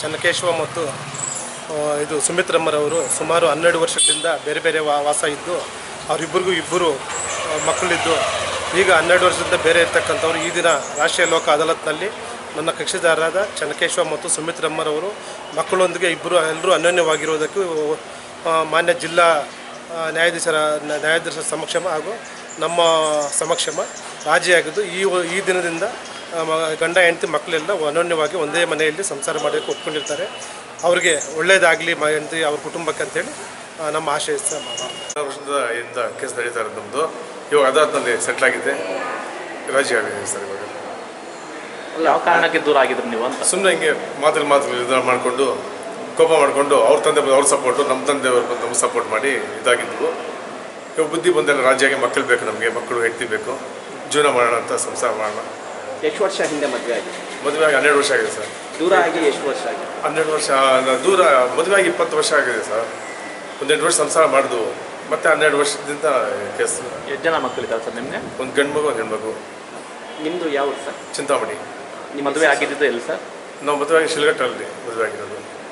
ಚನ್ನಕೇಶವ ಮತ್ತು ಇದು ಸುಮಿತ್ರಮ್ಮರವರು ಸುಮಾರು ಹನ್ನೆರಡು ವರ್ಷಗಳಿಂದ ಬೇರೆ ಬೇರೆ ವಾಸ ಇದ್ದು, ಅವರಿಬ್ಬರಿಗೂ ಇಬ್ಬರು ಮಕ್ಕಳಿದ್ದು. ಈಗ ಹನ್ನೆರಡು ವರ್ಷದಿಂದ ಬೇರೆ ಇರ್ತಕ್ಕಂಥವ್ರು ಈ ದಿನ ರಾಷ್ಟ್ರೀಯ ಲೋಕ ಅದಾಲತ್ನಲ್ಲಿ ನನ್ನ ಕಕ್ಷಿದಾರರಾದ ಚನ್ನಕೇಶವ ಮತ್ತು ಸುಮಿತ್ರಮ್ಮರವರು ಮಕ್ಕಳೊಂದಿಗೆ ಇಬ್ಬರು, ಎಲ್ಲರೂ ಅನ್ಯೋನ್ಯವಾಗಿರುವುದಕ್ಕೂ ಮಾನ್ಯ ಜಿಲ್ಲಾ ನ್ಯಾಯಾಧೀಶರ ನ್ಯಾಯಾಧೀಶರ ಸಮಕ್ಷಮ ಹಾಗೂ ನಮ್ಮ ಸಮಕ್ಷಮ ರಾಜಿಯಾಗಿದ್ದು ಈ ಈ ದಿನದಿಂದ ಗಂಡ ಹೆಂಡತಿ ಮಕ್ಕಳೆಲ್ಲ ಅನನ್ಯವಾಗಿ ಒಂದೇ ಮನೆಯಲ್ಲಿ ಸಂಸಾರ ಮಾಡೋಕ್ಕೆ ಒಪ್ಕೊಂಡಿರ್ತಾರೆ. ಅವ್ರಿಗೆ ಒಳ್ಳೇದಾಗಲಿ ಮ ಹೆಂಡತಿ ಅವ್ರ ಕುಟುಂಬಕ್ಕೆ ಅಂತೇಳಿ ನಮ್ಮ ಆಶಯ ವರ್ಷದ ಇಂದ ಕೇಸ್ ನಡೀತಾ ಇರೋದು ನಮ್ಮದು ಇವಾಗ ಅದಾದ್ಮೇಲೆ ಸೆಟ್ಲ್ ಆಗಿದೆ. ರಾಜಿ ಆಗಿದೆ ಸರ್ ಇವಾಗ. ಯಾವ ಕಾರಣಕ್ಕೆ ದೂರ ಆಗಿದ್ರು ನೀವು ಅಂತ? ಸುಮ್ಮನೆ ಹಿಂಗೆ ಮಾತಲ್ಲಿ ಮಾತಲ್ಲಿ ನಿರ್ಧಾರ ಮಾಡಿಕೊಂಡು ಕೋಪ ಮಾಡಿಕೊಂಡು ಅವ್ರ ತಂದೆ ಬಂದು ಅವ್ರ ಸಪೋರ್ಟು ನಮ್ಮ ತಂದೆ ಅವ್ರು ಬಂದು ನಮ್ಗೆ ಸಪೋರ್ಟ್ ಮಾಡಿ ಇದಾಗಿದ್ವು. ಇವಾಗ ಬುದ್ಧಿ ಬಂದೆಲ್ಲ ರಾಜ್ಯಕ್ಕೆ ಮಕ್ಕಳು ಬೇಕು ನಮಗೆ ಮಕ್ಕಳು ಹೆಂಡತಿ ಬೇಕು. ಜೀವನ ಮಾಡೋಣ ಅಂತ ಸಂಸಾರ ಮಾಡೋಣ. ಎಷ್ಟು ವರ್ಷ ಹಿಂದೆ ಮದುವೆ ಆಗಿ ಮದುವೆ ಆಗಿ ಹನ್ನೆರಡು ವರ್ಷ ಆಗಿದೆ ಸರ್. ದೂರ ಆಗಿ ಎಷ್ಟು ವರ್ಷ ಆಗಿದೆ? ಹನ್ನೆರಡು ವರ್ಷ ನ- ದೂರ ಮದುವೆ ಆಗಿ ಇಪ್ಪತ್ತು ವರ್ಷ ಆಗಿದೆ ಸರ್. ಒಂದೆರಡು ವರ್ಷ ಸಂಸಾರ ಮಾಡಿದ್ವು ಮತ್ತೆ ಹನ್ನೆರಡು ವರ್ಷದಿಂದ ಕೇಸ್. ಎಷ್ಟು ಜನ ಮಕ್ಕಳಿದ್ದಾರೆ ಸರ್ ನಿಮಗೆ? ಒಂದು ಗಂಡು ಮಗು ಗಂಡು ಮಗು ನಿಮ್ಮದು ಯಾವ ಸರ್? ಚಿಂತಾಮಣಿ. ನಿಮ್ಮ ಮದುವೆ ಆಗಿದ್ದು ಎಲ್ಲಿ ಸರ್? ನಾವು ಮದುವೆ ಆಗಿ ಶಿಲ್ಘಟ್ಟಲ್ಲಿ ಮದುವೆ ಆಗಿರೋದು.